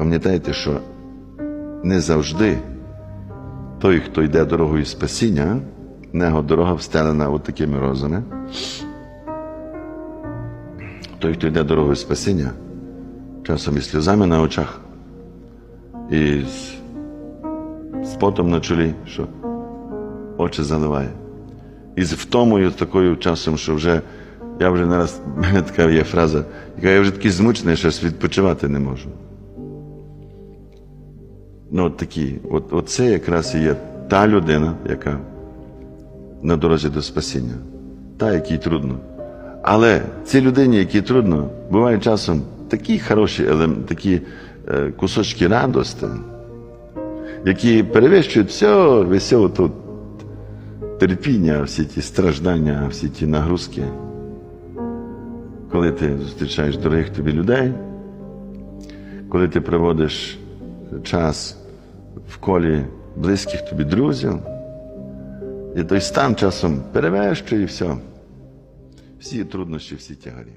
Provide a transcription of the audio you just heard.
Пам'ятайте, що не завжди той, хто йде дорогою спасіння, нього дорога встелена от такими розами. Той, хто йде дорогою спасіння, часом із сльозами на очах, і з, потом на чолі, що очі заливає. І з втомою такою часом, що вже я вже нараз, така є фраза, яка я вже такий змучений, що відпочивати не можу. Ну, от такі, от, от якраз і є та людина, яка на дорозі до спасіння, та, якій трудно. Але цій людині, якій трудно, буває часом такі хороші такі е, кусочки радости, які перевищують все, весь тут терпіння, всі ті страждання, всі ті нагрузки. Коли ти зустрічаєш дорогих тобі людей, коли ти проводиш час в колі близьких тобі друзів, і той стан часом перевищує все. Всі труднощі, всі тягарі.